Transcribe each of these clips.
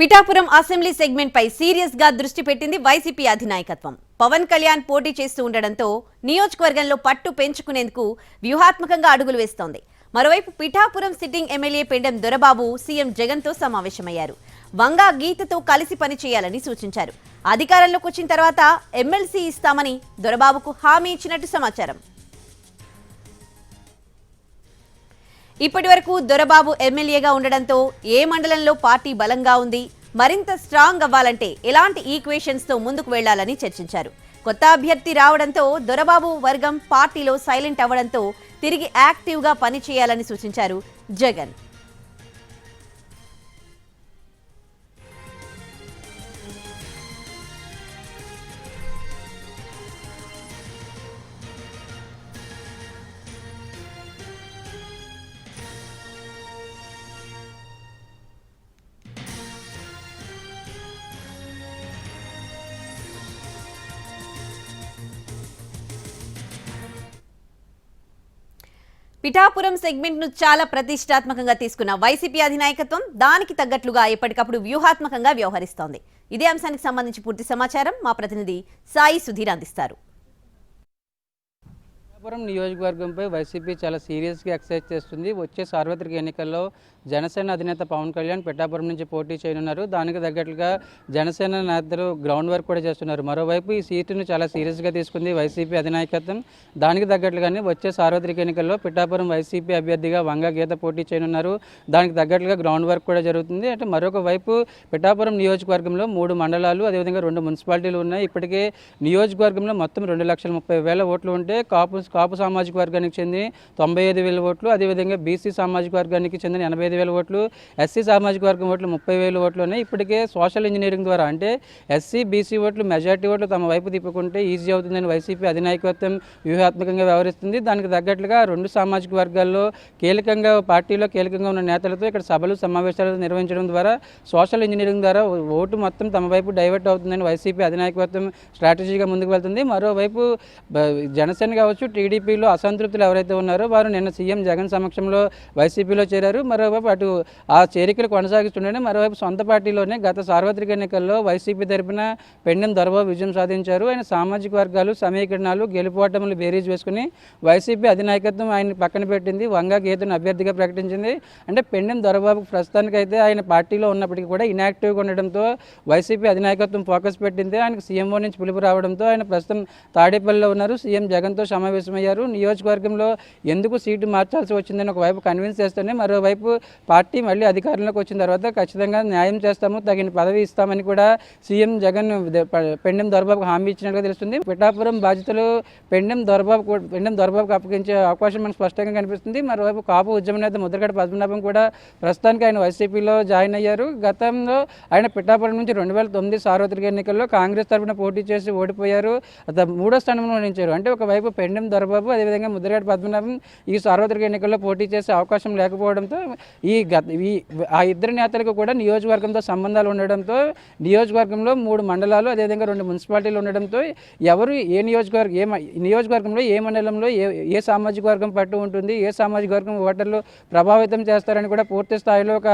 Pithapuram assembly segment పై సీరియస్గా దృష్టి పెట్టింది వైసీపీ అధినాయకత్వం. పవన్ కళ్యాణ్ పోటీ చేస్తూ ఉండడంతో నియోజకవర్గంలో పట్టు పెంచుకునేందుకు వ్యూహాత్మకంగా అడుగులు వేస్తోంది. మరోవైపు Pithapuram sitting MLA Pendem Dorababu CM జగన్తో సమావేశమయ్యారు. వంగా గీతతో కలిసి పనిచేయాలని సూచించారు. అధికారంలోకి వచ్చిన తర్వాత ఎమ్మెల్సీ ఇస్తామని దొరబాబుకు హామీ ఇచ్చినట్టు సమాచారం. ఇప్పటి వరకు దొరబాబు ఎమ్మెల్యేగా ఉండడంతో ఏ మండలంలో పార్టీ బలంగా ఉంది మరింత స్ట్రాంగ్ అవ్వాలంటే ఎలాంటి ఈక్వేషన్స్తో ముందుకు వెళ్ళాలని చర్చించారు. కొత్త అభ్యర్థి రావడంతో దొరబాబు వర్గం పార్టీలో సైలెంట్ అవ్వడంతో తిరిగి యాక్టివ్గా పనిచేయాలని సూచించారు జగన్. పిఠాపురం సెగ్మెంట్ను చాలా ప్రతిష్టాత్మకంగా తీసుకున్న వైసీపీ అధినాయకత్వం దానికి తగ్గట్లుగా ఎప్పటికప్పుడు వ్యూహాత్మకంగా వ్యవహరిస్తోంది. ఇదే అంశానికి సంబంధించి పూర్తి సమాచారం మా ప్రతినిధి సాయి సుధీర్ అందిస్తారు. పిఠాపురం నియోజకవర్గంపై వైసీపీ చాలా సీరియస్గా ఎక్సైజ్ చేస్తుంది. వచ్చే సార్వత్రిక ఎన్నికల్లో జనసేన అధినేత పవన్ కళ్యాణ్ పిఠాపురం నుంచి పోటీ చేయనున్నారు. దానికి తగ్గట్లుగా జనసేన నేతలు గ్రౌండ్ వర్క్ కూడా చేస్తున్నారు. మరోవైపు ఈ సీటును చాలా సీరియస్గా తీసుకుంది వైసీపీ అధినాయకత్వం. దానికి తగ్గట్లుగానే వచ్చే సార్వత్రిక ఎన్నికల్లో పిఠాపురం వైసీపీ అభ్యర్థిగా వంగ గీత పోటీ చేయనున్నారు. దానికి తగ్గట్లుగా గ్రౌండ్ వర్క్ కూడా జరుగుతుంది. అంటే మరొక వైపు పిఠాపురం నియోజకవర్గంలో మూడు మండలాలు అదేవిధంగా రెండు మున్సిపాలిటీలు ఉన్నాయి. ఇప్పటికే నియోజకవర్గంలో మొత్తం రెండు లక్షల ముప్పై వేల ఓట్లు ఉంటే కాపు కాపు సామాజిక వర్గానికి చెందిన తొంభై ఐదు వేల ఓట్లు అదేవిధంగా బీసీ సామాజిక వర్గానికి చెందిన ఎనభై ఐదు వేల ఓట్లు ఎస్సీ సామాజిక వర్గం ఓట్లు ముప్పై వేల ఓట్లు ఉన్నాయి. ఇప్పటికే సోషల్ ఇంజనీరింగ్ ద్వారా అంటే ఎస్సీ బీసీ ఓట్లు మెజార్టీ ఓట్లు తమ వైపు తిప్పుకుంటే ఈజీ అవుతుందని వైసీపీ అధినాయకత్వం వ్యూహాత్మకంగా వ్యవహరిస్తుంది. దానికి తగ్గట్లుగా రెండు సామాజిక వర్గాల్లో కీలకంగా పార్టీలో కీలకంగా ఉన్న నేతలతో ఇక్కడ సభలు సమావేశాలు నిర్వహించడం ద్వారా సోషల్ ఇంజనీరింగ్ ద్వారా ఓటు మొత్తం తమ వైపు డైవర్ట్ అవుతుందని వైసీపీ అధినాయకత్వం స్ట్రాటజీగా ముందుకు వెళ్తుంది. మరోవైపు జనసేన కావచ్చు టీడీపీలో అసంతృప్తులు ఎవరైతే ఉన్నారో వారు నిన్న సీఎం జగన్ సమక్షంలో వైసీపీలో చేరారు. మరోవైపు అటు ఆ చేరికలు కొనసాగిస్తుండే మరోవైపు సొంత పార్టీలోనే గత సార్వత్రిక ఎన్నికల్లో వైసీపీ తరపున పెండెం దొరబాబు విజయం సాధించారు. ఆయన సామాజిక వర్గాలు సమీకరణాలు గెలుపోటములు బేరీజ్ వేసుకుని వైసీపీ అధినాయకత్వం ఆయన పక్కన పెట్టింది వంగా గీతను అభ్యర్థిగా ప్రకటించింది. అంటే పెండెం దొరబాబు ప్రస్తుతానికైతే ఆయన పార్టీలో ఉన్నప్పటికీ కూడా ఇనాక్టివ్గా ఉండడంతో వైసీపీ అధినాయకత్వం ఫోకస్ పెట్టింది. ఆయనకు సీఎంఓ నుంచి పిలుపు రావడంతో ఆయన ప్రస్తుతం తాడేపల్లిలో ఉన్నారు. సీఎం జగన్తో సమావేశమయ్యారు. నియోజకవర్గంలో ఎందుకు సీటు మార్చాల్సి వచ్చిందని ఒకవైపు కన్విన్స్ చేస్తూనే మరోవైపు పార్టీ మళ్ళీ అధికారంలోకి వచ్చిన తర్వాత ఖచ్చితంగా న్యాయం చేస్తాము తగిన పదవి ఇస్తామని కూడా సీఎం జగన్ పెండెం దొరబాబుకు హామీ ఇచ్చినట్టుగా తెలుస్తుంది. పిఠాపురం బాధ్యతలు పెండెం దొరబాబు పెండెం దొరబాబుకు అప్పగించే అవకాశం మనకు స్పష్టంగా కనిపిస్తుంది. మరోవైపు కాపు ఉద్యమ నేత ముద్రగడ పద్మనాభం కూడా ప్రస్తుతానికి ఆయన వైసీపీలో జాయిన్ అయ్యారు. గతంలో ఆయన పిఠాపురం నుంచి రెండు వేల తొమ్మిది సార్వత్రిక ఎన్నికల్లో కాంగ్రెస్ తరఫున పోటీ చేసి ఓడిపోయారు. మూడో స్థానంలో నిలిచారు. అంటే ఒకవైపు పెండెం దొరబాబు అదేవిధంగా ముద్రగడ పద్మనాభం ఈ సార్వత్రిక ఎన్నికల్లో పోటీ చేసే అవకాశం లేకపోవడంతో ఈ గత ఈ ఆ ఇద్దరు నేతలకు కూడా నియోజకవర్గంతో సంబంధాలు ఉండడంతో నియోజకవర్గంలో మూడు మండలాలు అదేవిధంగా రెండు మున్సిపాలిటీలు ఉండడంతో ఎవరు ఏ నియోజకవర్గం ఏ నియోజకవర్గంలో ఏ మండలంలో ఏ ఏ సామాజిక వర్గం పట్టు ఉంటుంది ఏ సామాజిక వర్గం ఓటర్లు ప్రభావితం చేస్తారని కూడా పూర్తి స్థాయిలో ఒక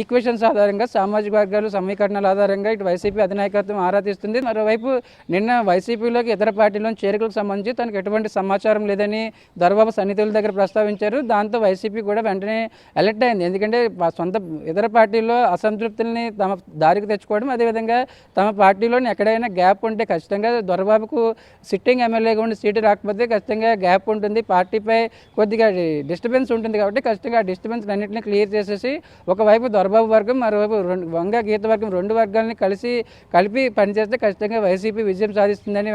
ఈక్వేషన్స్ ఆధారంగా సామాజిక వర్గాలు సమీకరణల ఆధారంగా ఇటు వైసీపీ అధినాయకత్వం ఆరా తీస్తుంది మరోవైపు నిన్న వైసీపీలోకి ఇతర పార్టీలోని చేరికలకు సంబంధించి తనకు ఎటువంటి సమాచారం లేదని దొరబాబు సన్నిధుల దగ్గర ప్రస్తావించారు. దాంతో వైసీపీ కూడా వెంటనే అలర్ట్ అయింది. ఎందుకంటే సొంత ఇతర పార్టీల్లో అసంతృప్తుల్ని తమ దారికి తెచ్చుకోవడం అదేవిధంగా తమ పార్టీలోని ఎక్కడైనా గ్యాప్ ఉంటే ఖచ్చితంగా దొరబాబుకు సిట్టింగ్ ఎమ్మెల్యేగా ఉండి సీటు రాకపోతే ఖచ్చితంగా గ్యాప్ ఉంటుంది. పార్టీపై కొద్దిగా డిస్టర్బెన్స్ ఉంటుంది కాబట్టి ఖచ్చితంగా ఆ డిస్టర్బెన్స్ అన్నింటినీ క్లియర్ చేసేసి ఒకవైపు దొరబాబు వర్గం మరోవైపు రెండు వంగ గీత వర్గం రెండు వర్గాలని కలిసి కలిపి పనిచేస్తే ఖచ్చితంగా వైసీపీ విజయం సాధిస్తుందని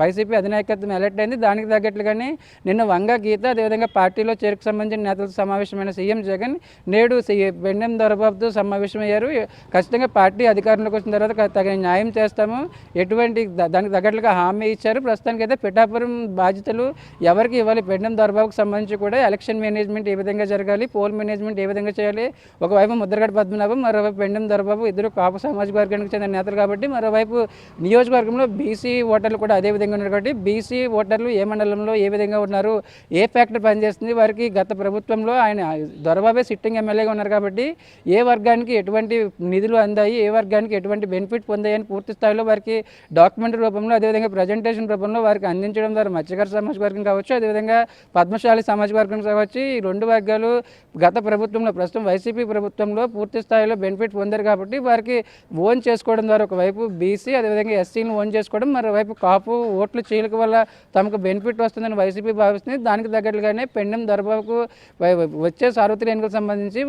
వైసీపీ అధినాయకత్వం అలర్ట్ అయింది. దానికి తగ్గట్లుగానే నిన్న వంగ గీత అదేవిధంగా పార్టీలో చేరుకు సంబంధించిన నేతలతో సమావేశమైన సీఎం జగన్ నేడు సి- బెండెం దొరబాబుతో సమావేశమయ్యారు. ఖచ్చితంగా పార్టీ అధికారంలోకి వచ్చిన తర్వాత తగిన న్యాయం చేస్తాము. ఎటువంటి దానికి తగ్గట్లుగా హామీ ఇచ్చారు. ప్రస్తుతానికి అయితే పిఠాపురం బాధ్యతలు ఎవరికి ఇవ్వాలి? బెండెం దొరబాబుకు సంబంధించి కూడా ఎలక్షన్ మేనేజ్మెంట్ ఏ విధంగా జరగాలి? పోల్ మేనేజ్మెంట్ ఏ విధంగా చేయాలి? ఒకవైపు ముద్రగడ పద్మనాభం మరోవైపు బెండెం దొరబాబు ఇద్దరు కాపు సామాజిక వర్గానికి చెందిన నేతలు కాబట్టి మరోవైపు నియోజకవర్గంలో బీసీ ఓటర్లు కూడా అదే విధంగా ఉన్నారు కాబట్టి బీసీ ఓటర్లు ఏ మండలంలో ఏ విధంగా ఉన్నారు? ఏ ఫ్యాక్టర్ పనిచేస్తుంది? వారికి గత ప్రభుత్వంలో ఆయన దొరబాబే సిట్టింగ్ సిట్టింగ్ ఎమ్మెల్యేగా ఉన్నారు కాబట్టి ఏ వర్గానికి ఎటువంటి నిధులు అందాయి ఏ వర్గానికి ఎటువంటి బెనిఫిట్ పొందాయని పూర్తి స్థాయిలో వారికి డాక్యుమెంట్ రూపంలో అదేవిధంగా ప్రజెంటేషన్ రూపంలో వారికి అందించడం ద్వారా మత్స్యకార సామాజిక వర్గం కావచ్చు అదేవిధంగా పద్మశాలి సామాజిక వర్గం కావచ్చు ఈ రెండు వర్గాలు గత ప్రభుత్వంలో ప్రస్తుతం వైసీపీ ప్రభుత్వంలో పూర్తి స్థాయిలో బెనిఫిట్ పొందారు కాబట్టి వారికి ఓన్ చేసుకోవడం ద్వారా ఒకవైపు బీసీ అదేవిధంగా ఎస్సీని ఓన్ చేసుకోవడం మరోవైపు కాపు ఓట్లు చీలిక వల్ల తమకు బెనిఫిట్ వస్తుందని వైసీపీ భావిస్తుంది. దానికి తగ్గట్లుగానే పెండెం దర్బాబుకు వచ్చే సార్వత్రిక ఎన్నికలకు సంబంధించి నుంచి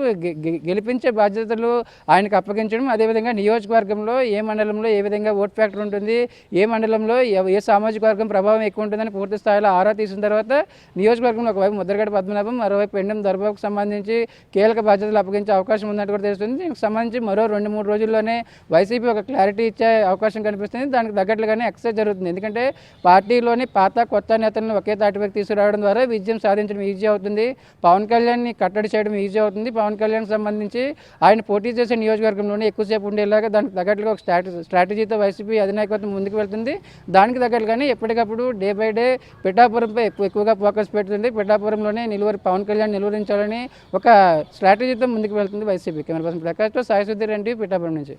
గెలిపించే బాధ్యతలు ఆయనకు అప్పగించడం అదేవిధంగా నియోజకవర్గంలో ఏ మండలంలో ఏ విధంగా ఓట్ ఫ్యాక్టర్ ఉంటుంది ఏ మండలంలో ఏ సామాజిక వర్గం ప్రభావం ఎక్కువ ఉంటుందని పూర్తి స్థాయిలో ఆరా తీసిన తర్వాత నియోజకవర్గంలో ఒకవైపు ముద్రగడ పద్మనాభం మరోవైపు పెండం దర్బాబుకు సంబంధించి కీలక బాధ్యతలు అప్పగించే అవకాశం ఉన్నట్టు కూడా తెలుస్తుంది. దీనికి సంబంధించి మరో రెండు మూడు రోజుల్లోనే వైసీపీ ఒక క్లారిటీ ఇచ్చే అవకాశం కనిపిస్తుంది. దానికి తగ్గట్లుగానే ఎక్సైజ్ జరుగుతుంది. ఎందుకంటే పార్టీలోని పాత కొత్త నేతలను ఒకే తాటిపైకి తీసుకురావడం ద్వారా విజయం సాధించడం ఈజీ అవుతుంది. పవన్ కళ్యాణ్ని కట్టడి చేయడం ఈజీ అవుతుంది. పవన్ కళ్యాణ్ సంబంధించి ఆయన పోటీ చేసే నియోజకవర్గంలోనే ఎక్కువసేపు ఉండేలాగా దానికి తగ్గట్లుగా ఒక స్ట్రాటజీ స్ట్రాటజీతో వైసీపీ అధినాయకత్వం ముందుకు వెళ్తుంది. దానికి తగ్గట్లుగానే ఎప్పటికప్పుడు డే బై డే పిఠాపురంపై ఎక్కువ ఎక్కువగా ఫోకస్ పెడుతుంది. పిఠాపురంలోనే నిలువరి పవన్ కళ్యాణ్ నిలువరించాలని ఒక స్ట్రాటజీతో ముందుకు వెళ్తుంది వైసీపీ. కెమెరా పర్సన్ ప్రకాష్తో సాయి సుధీర్ రెడ్డి పిఠాపురం నుంచి.